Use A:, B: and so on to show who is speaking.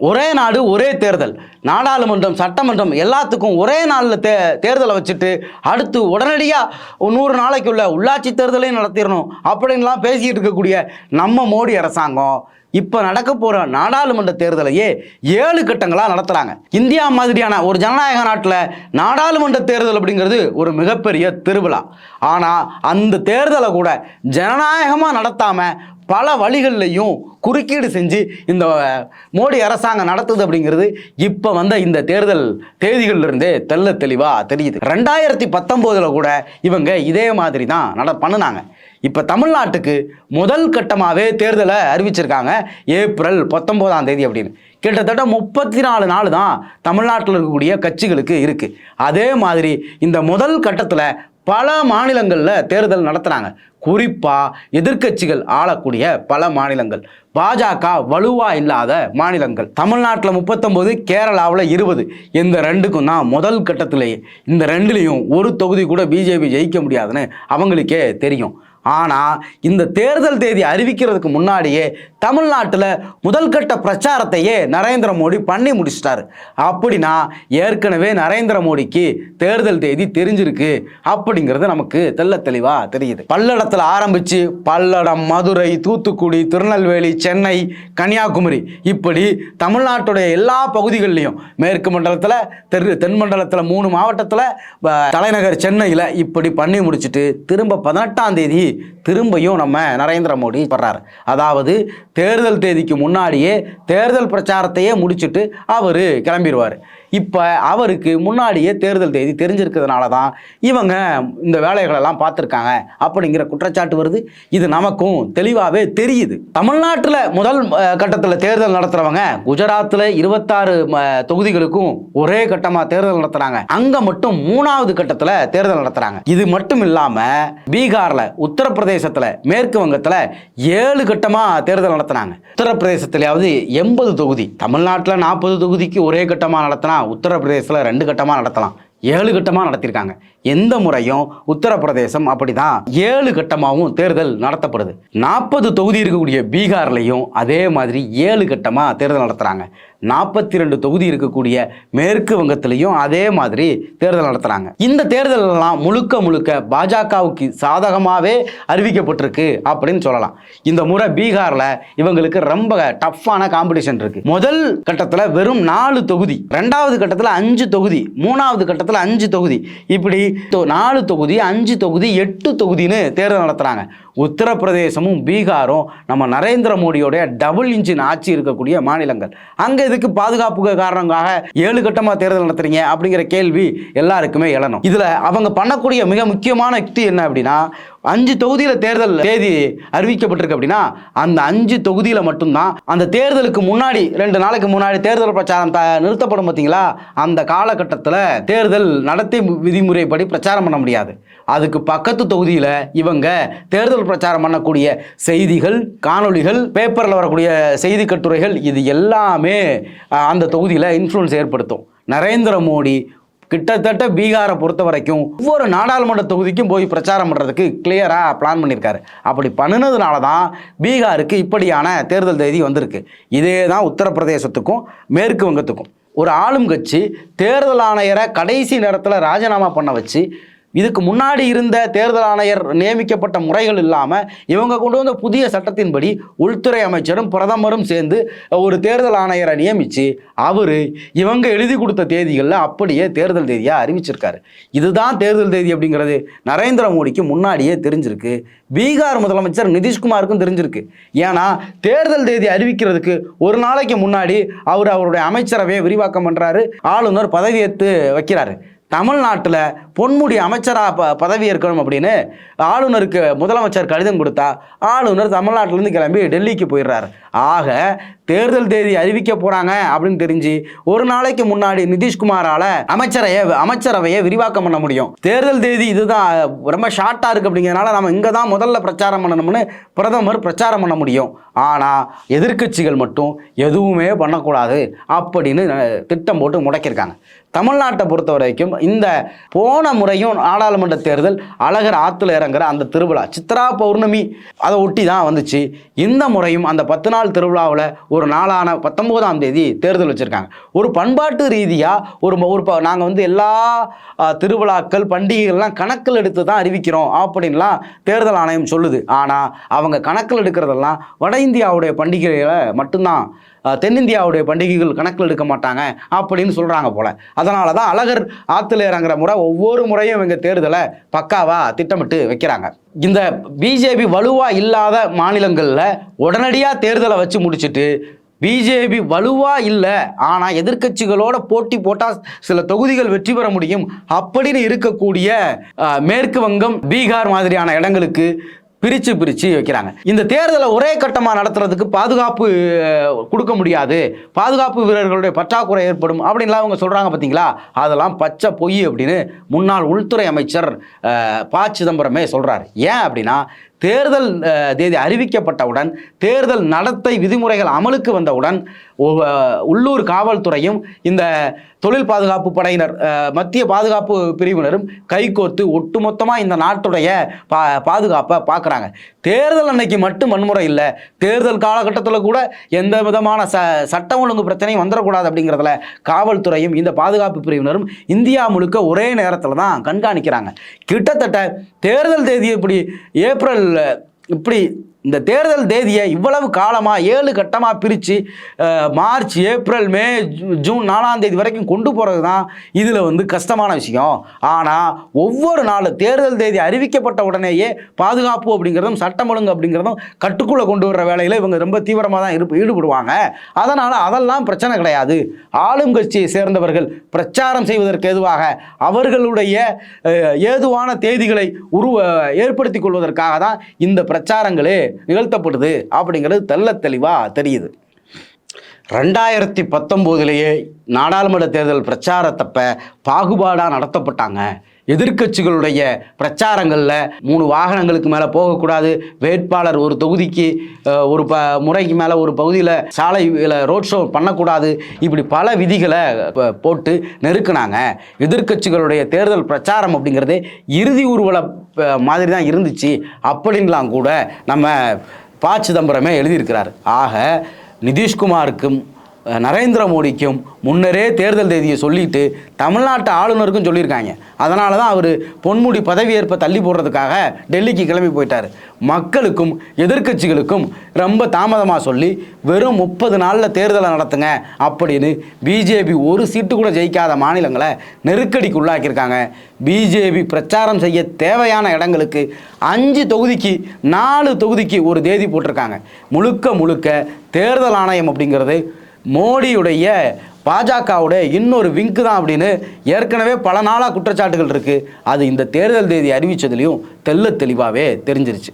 A: ஒரே நாடு ஒரே தேர்தல். நாடாளுமன்றம் சட்டமன்றம் எல்லாத்துக்கும் ஒரே நாளில் தே தேர்தலை வச்சுட்டு அடுத்து உடனடியாக நூறு நாளைக்குள்ள உள்ளாட்சி தேர்தலையும் நடத்திடணும் அப்படின்லாம் பேசிக்கிட்டு இருக்கக்கூடிய நம்ம மோடி அரசாங்கம் இப்போ நடக்க போகிற நாடாளுமன்ற தேர்தலையே ஏழு கட்டங்களாக நடத்துகிறாங்க இந்தியா மாதிரியான ஒரு ஜனநாயக நாட்டில் நாடாளுமன்ற தேர்தல் அப்படிங்கிறது ஒரு மிகப்பெரிய திருவிழா. ஆனால் அந்த தேர்தலை கூட ஜனநாயகமாக நடத்தாமல் பல வழிகள்லையும் குறுக்கீடு செஞ்சு இந்த மோடி அரசாங்கம் நடத்துது அப்படிங்கிறது இப்போ வந்த இந்த தேர்தல் தேதிகள்லேருந்தே தெல்ல தெள்ள தெளிவாக தெரியுது. ரெண்டாயிரத்தி பத்தொம்போதில் கூட இவங்க இதே மாதிரி தான் நட பண்ணுனாங்க. இப்போ தமிழ்நாட்டுக்கு முதல் கட்டமாகவே தேர்தலை அறிவிச்சிருக்காங்க ஏப்ரல் பத்தொம்போதாம் தேதி அப்படின்னு. கிட்டத்தட்ட முப்பத்தி நாலு நாள் தான் தமிழ்நாட்டில் இருக்கக்கூடிய கட்சிகளுக்கு இருக்குது அதே மாதிரி இந்த முதல் கட்டத்தில் பல மாநிலங்களில் தேர்தல் நடத்துகிறாங்க குறிப்பாக எதிர்க்கட்சிகள் ஆளக்கூடிய பல மாநிலங்கள். பாஜக வலுவா இல்லாத மாநிலங்கள். தமிழ்நாட்டில் முப்பத்தொம்போது கேரளாவில் இருபது. இந்த ரெண்டுக்கும் தான் முதல் கட்டத்திலேயே. இந்த ரெண்டுலேயும் ஒரு தொகுதி கூட பிஜேபி ஜெயிக்க முடியாதுன்னு அவங்களுக்கே தெரியும். ஆனால் இந்த தேர்தல் தேதி அறிவிக்கிறதுக்கு முன்னாடியே தமிழ்நாட்டில் முதல் கட்ட பிரச்சாரத்தையே நரேந்திர மோடி பண்ணி முடிச்சிட்டாரு. அப்படின்னா ஏற்கனவே நரேந்திர மோடிக்கு தேர்தல் தேதி தெரிஞ்சிருக்கு அப்படிங்கிறது நமக்கு தெள்ள தெளிவாக தெரியுது. பல்லடத்தில் ஆரம்பித்து பல்லடம் மதுரை தூத்துக்குடி திருநெல்வேலி சென்னை கன்னியாகுமரி இப்படி தமிழ்நாட்டுடைய எல்லா பகுதிகளிலையும் மேற்கு மண்டலத்தில் தெரு தென் மண்டலத்தில் மூணு மாவட்டத்தில் தலைநகர் சென்னையில் இப்படி பண்ணி முடிச்சுட்டு திரும்ப பதினெட்டாம் தேதி திரும்பியும் நம்ம நரேந்திர மோடி படுறாரு அதாவது தேர்தல் தேதிக்கு முன்னாடியே தேர்தல் பிரச்சாரத்தையே முடிச்சுட்டு அவர் கிளம்பிடுவார் இப்போ அவருக்கு முன்னாடியே தேர்தல் தேதி தெரிஞ்சிருக்கிறதுனால தான் இவங்க இந்த வேலைகளெல்லாம் பார்த்துருக்காங்க அப்படிங்கிற குற்றச்சாட்டு வருது. இது நமக்கும் தெளிவாகவே தெரியுது. தமிழ்நாட்டில் முதல் கட்டத்தில் தேர்தல் நடத்துகிறவங்க குஜராத்தில் இருபத்தாறு தொகுதிகளுக்கும் ஒரே கட்டமாக தேர்தல் நடத்துகிறாங்க அங்கே மட்டும் மூணாவது கட்டத்தில் தேர்தல் நடத்துகிறாங்க இது மட்டும் இல்லாமல் பீகாரில் உத்தரப்பிரதேசத்தில் மேற்கு வங்கத்தில் ஏழு கட்டமாக தேர்தல் நடத்துனாங்க. உத்தரப்பிரதேசத்திலேயாவது எண்பது தொகுதி தமிழ்நாட்டில் நாற்பது தொகுதிக்கு ஒரே கட்டமாக நடத்தினா உத்தரப்பிரதேசத்தில் ரெண்டு கட்டமாக நடத்தலாம். ஏழு கட்டமாக நடத்தியிருக்காங்க எந்த முறையும் உத்தரப்பிரதேசம் அப்படி தான் ஏழு கட்டமாகவும் தேர்தல் நடத்தப்படுது. நாற்பது தொகுதி இருக்கக்கூடிய பீகார்லையும் அதே மாதிரி ஏழு கட்டமாக தேர்தல் நடத்துகிறாங்க நாற்பத்தி ரெண்டு தொகுதி இருக்கக்கூடிய மேற்கு வங்கத்திலையும் அதே மாதிரி தேர்தல் நடத்துகிறாங்க இந்த தேர்தலெல்லாம் முழுக்க முழுக்க பாஜகவுக்கு சாதகமாகவே அறிவிக்கப்பட்டிருக்கு அப்படின்னு சொல்லலாம். இந்த முறை பீகாரில் இவங்களுக்கு ரொம்ப டஃப்பான காம்படிஷன் இருக்கு. முதல் கட்டத்தில் வெறும் நாலு தொகுதி ரெண்டாவது கட்டத்தில் அஞ்சு தொகுதி மூணாவது கட்டத்தில் அஞ்சு தொகுதி இப்படி தொ- நாலு தொகுதி அஞ்சு தொகுதி எட்டு தொகுதின்னு தேர்தல் நடத்துகிறாங்க உத்தரப்பிரதேசமும் பீகாரும் நம்ம நரேந்திர மோடியோடைய டபுள் இன்ஜின் ஆட்சி இருக்கக்கூடிய மாநிலங்கள். அங்கே இதுக்கு பாதுகாப்புக்கு காரணமாக ஏழு கட்டமாக தேர்தல் நடத்துறீங்க அப்படிங்கிற கேள்வி எல்லாருக்குமே எழணும். இதில் அவங்க பண்ணக்கூடிய மிக முக்கியமான யுக்தி என்ன அப்படின்னா அஞ்சு தொகுதியில் தேர்தல் தேதி அறிவிக்கப்பட்டிருக்கு அப்படின்னா அந்த அஞ்சு தொகுதியில் மட்டும்தான் அந்த தேர்தலுக்கு முன்னாடி ரெண்டு நாளைக்கு முன்னாடி தேர்தல் பிரச்சாரம் த நிறுத்தப்படும் பார்த்தீங்களா? அந்த காலகட்டத்தில் தேர்தல் நடத்தை விதிமுறைப்படி பிரச்சாரம் பண்ண முடியாது. அதுக்கு பக்கத்து தொகுதியில் இவங்க தேர்தல் பிரச்சாரம் பண்ணக்கூடிய செய்திகள் காணொளிகள் பேப்பரில் வரக்கூடிய செய்தி கட்டுரைகள் இது எல்லாமே அந்த தொகுதியில் இன்ஃப்ளூன்ஸ் ஏற்படுத்தும். நரேந்திர மோடி கிட்டத்தட்ட பீகாரை பொறுத்த வரைக்கும் ஒவ்வொரு நாடாளுமன்ற தொகுதிக்கும் போய் பிரச்சாரம் பண்ணுறதுக்கு கிளியராக பிளான் பண்ணியிருக்காரு அப்படி பண்ணினதுனால தான் பீகாருக்கு இப்படியான தேர்தல் தேதி வந்திருக்கு. இதே தான் உத்தரப்பிரதேசத்துக்கும் மேற்கு வங்கத்துக்கும். ஒரு ஆளும் கட்சி தேர்தல் ஆணையரை கடைசி நேரத்தில் ராஜினாமா பண்ண வச்சு இதுக்கு முன்னாடி இருந்த தேர்தல் ஆணையர் நியமிக்கப்பட்ட முறைகள் இல்லாமல் இவங்க கொண்டு வந்த புதிய சட்டத்தின்படி உள்துறை அமைச்சரும் பிரதமரும் சேர்ந்து ஒரு தேர்தல் ஆணையரை நியமித்து அவர் இவங்க எழுதி கொடுத்த தேதிகளில் அப்படியே தேர்தல் தேதியாக அறிவிச்சிருக்காரு. இதுதான் தேர்தல் தேதி அப்படிங்கிறது. நரேந்திர மோடிக்கு முன்னாடியே தெரிஞ்சிருக்கு. பீகார் முதலமைச்சர் நிதிஷ்குமாருக்கும் தெரிஞ்சிருக்கு. ஏன்னா தேர்தல் தேதி அறிவிக்கிறதுக்கு ஒரு நாளைக்கு முன்னாடி அவர் அவருடைய அமைச்சரவையை விரிவாக்கம் பண்ணுறாரு ஆளுநர் பதவியேற்று வைக்கிறாரு. தமிழ்நாட்டில் பொன்முடி அமைச்சராக ப பதவி ஏற்கணும் அப்படின்னு ஆளுநருக்கு முதலமைச்சர் கடிதம் கொடுத்தா ஆளுநர் தமிழ்நாட்டிலேருந்து கிளம்பி டெல்லிக்கு போயிடுறாரு. ஆக தேர்தல் தேதி அறிவிக்க போகிறாங்க அப்படின்னு தெரிஞ்சு ஒரு நாளைக்கு முன்னாடி நிதிஷ்குமாரால் அமைச்சரையை அமைச்சரவையை விரிவாக்கம் பண்ண முடியும். தேர்தல் தேதி இதுதான் ரொம்ப ஷார்ட்டாக இருக்குது அப்படிங்கிறதுனால நம்ம இங்கே தான் முதல்ல பிரச்சாரம் பண்ணணும்னு பிரதமர் பிரச்சாரம் பண்ண முடியும். ஆனால் எதிர்க்கட்சிகள் மட்டும் எதுவுமே பண்ணக்கூடாது அப்படின்னு திட்டம் போட்டு முடக்கியிருக்காங்க. தமிழ்நாட்டை பொறுத்த வரைக்கும் இந்த போன முறையும் நாடாளுமன்ற தேர்தல் அழகர் ஆற்றுல இறங்குற அந்த திருவிழா சித்ரா பௌர்ணமி அதை ஒட்டி தான் வந்துச்சு. இந்த முறையும் அந்த பத்து நாள் திருவிழாவில் ஒரு நாளான பத்தொம்போதாம் தேதி தேர்தல் வச்சுருக்காங்க. ஒரு பண்பாட்டு ரீதியாக ஒரு ம- ஒரு நாங்கள் வந்து எல்லா திருவிழாக்கள் பண்டிகைகள்லாம் கணக்கில் எடுத்து தான் அறிவிக்கிறோம் அப்படின்லாம் தேர்தல் ஆணையம் சொல்லுது. ஆனால் அவங்க கணக்கில் எடுக்கிறதெல்லாம் வட இந்தியாவுடைய பண்டிகைகளை மட்டும்தான் தென்னிந்தியாவுடைய பண்டிகைகள் கணக்கில் எடுக்க மாட்டாங்க அப்படின்னு சொல்கிறாங்க போல. அதனால தான் அழகர் ஆற்றுல இறங்குற முறை ஒவ்வொரு முறையும் இவங்க தேர்தலை பக்காவாக திட்டமிட்டு வைக்கிறாங்க. இந்த பிஜேபி வலுவாக இல்லாத மாநிலங்களில் உடனடியாக தேர்தலை வச்சு முடிச்சுட்டு பிஜேபி வலுவா இல்லை ஆனால் எதிர்கட்சிகளோட போட்டி போட்டால் சில தொகுதிகள் வெற்றி பெற முடியும் அப்படின்னு இருக்கக்கூடிய மேற்கு வங்கம் பீகார் மாதிரியான இடங்களுக்கு பிரித்து பிரித்து வைக்கிறாங்க. இந்த தேர்தலை ஒரே கட்டமாக நடத்துறதுக்கு பாதுகாப்பு கொடுக்க முடியாது. பாதுகாப்பு வீரர்களுடைய பற்றாக்குறை ஏற்படும் அப்படின்லாம் அவங்க சொல்கிறாங்க பார்த்தீங்களா அதெல்லாம் பச்சை பொய் அப்படின்னு முன்னாள் உள்துறை அமைச்சர் ப. சிதம்பரமே சொல்கிறார் ஏன் அப்படின்னா தேர்தல் தேதி அறிவிக்கப்பட்டவுடன் தேர்தல் நடத்தை விதிமுறைகள் அமலுக்கு வந்தவுடன் உள்ளூர் காவல்துறையும் இந்த தொழில் பாதுகாப்பு படையினர் மத்திய பாதுகாப்பு பிரிவினரும் கைகோர்த்து ஒட்டுமொத்தமாக இந்த நாட்டுடைய பா பாதுகாப்பை பார்க்குறாங்க. தேர்தல் அன்னைக்கு மட்டும் வன்முறை இல்லை. தேர்தல் காலகட்டத்தில் கூட எந்த விதமான ச சட்டம் ஒழுங்கு பிரச்சனையும் வந்துடக்கூடாது அப்படிங்கிறதுல காவல்துறையும் இந்த பாதுகாப்பு பிரிவினரும் இந்தியா முழுக்க ஒரே நேரத்தில் தான் கண்காணிக்கிறாங்க. கிட்டத்தட்ட தேர்தல் தேதி இப்படி ஏப்ரல் இப்படி இந்த தேர்தல் தேதியை இவ்வளவு காலமாக ஏழு கட்டமாக பிரித்து மார்ச் ஏப்ரல் மே ஜூ- ஜூன் நாலாம் தேதி வரைக்கும் கொண்டு போகிறது தான் இதில் வந்து கஷ்டமான விஷயம். ஆனால் ஒவ்வொரு நாள் தேர்தல் தேதி அறிவிக்கப்பட்ட உடனேயே பாதுகாப்பு அப்படிங்கிறதும் சட்டம் ஒழுங்கு அப்படிங்கிறதும் கட்டுக்குள்ளே கொண்டு வர்ற வேலையில் இவங்க ரொம்ப தீவிரமாக தான் இருப்பு ஈடுபடுவாங்க. அதனால் அதெல்லாம் பிரச்சனை கிடையாது. ஆளும் கட்சியை சேர்ந்தவர்கள் பிரச்சாரம் செய்வதற்கு ஏதுவாக அவர்களுடைய ஏதுவான தேதிகளை உருவ ஏற்படுத்தி கொள்வதற்காக தான் இந்த பிரச்சாரங்களே. நிகழ்த்தப்படுது அப்படிங்கிறது தெள்ள தெளிவாக தெரியுது. ரெண்டாயிரத்தி பத்தொம்போதுலேயே நாடாளுமன்ற தேர்தல் பிரச்சாரத்தப்ப பாகுபாடாக நடத்தப்பட்டாங்க. எதிர்க்கட்சிகளுடைய பிரச்சாரங்களில் மூணு வாகனங்களுக்கு மேலே போகக்கூடாது. வேட்பாளர் ஒரு தொகுதிக்கு ஒரு ப முறைக்கு மேலே ஒரு பகுதியில் சாலையில் ரோட் ஷோ பண்ணக்கூடாது. இப்படி பல விதிகளை போட்டு நெருக்கினாங்க. எதிர்க்கட்சிகளுடைய தேர்தல் பிரச்சாரம் அப்படிங்கிறது இறுதி ஊர்வல மாதிரி தான் இருந்துச்சு. அப்படின்லாம் கூட நம்ம ப சிதம்பரமே எழுதியிருக்கிறார். ஆக நிதிஷ்குமாருக்கும் நரேந்திர மோடிக்கும் முன்னரே தேர்தல் தேதியை சொல்லிட்டு தமிழ்நாட்டு ஆளுநருக்கும் சொல்லியிருக்காங்க. அதனால தான் அவர் பொன்முடி பதவியேற்பை தள்ளி போடுறதுக்காக டெல்லிக்கு கிளம்பி போயிட்டார். மக்களுக்கும் எதிர்க்கட்சிகளுக்கும் ரொம்ப தாமதமாக சொல்லி வெறும் முப்பது நாளில் தேர்தலை நடத்துங்க அப்படின்னு பிஜேபி ஒரு சீட்டு கூட ஜெயிக்காத மாநிலங்களை நெருக்கடிக்கு உள்ளாக்கியிருக்காங்க. பிஜேபி பிரச்சாரம் செய்ய தேவையான இடங்களுக்கு அஞ்சு தொகுதிக்கு நாலு தொகுதிக்கு ஒரு தேதி போட்டிருக்காங்க. முழுக்க முழுக்க தேர்தல் ஆணையம் அப்படிங்கிறது மோடியுடைய பாஜகவுடைய இன்னொரு விங்கு தான் அப்படின்னு ஏற்கனவே பல நாளாக குற்றச்சாட்டுகள் இருக்குது அது இந்த தேர்தல் தேதி அறிவித்ததுலேயும் தெல்ல தெளிவாகவே தெரிஞ்சிருச்சு.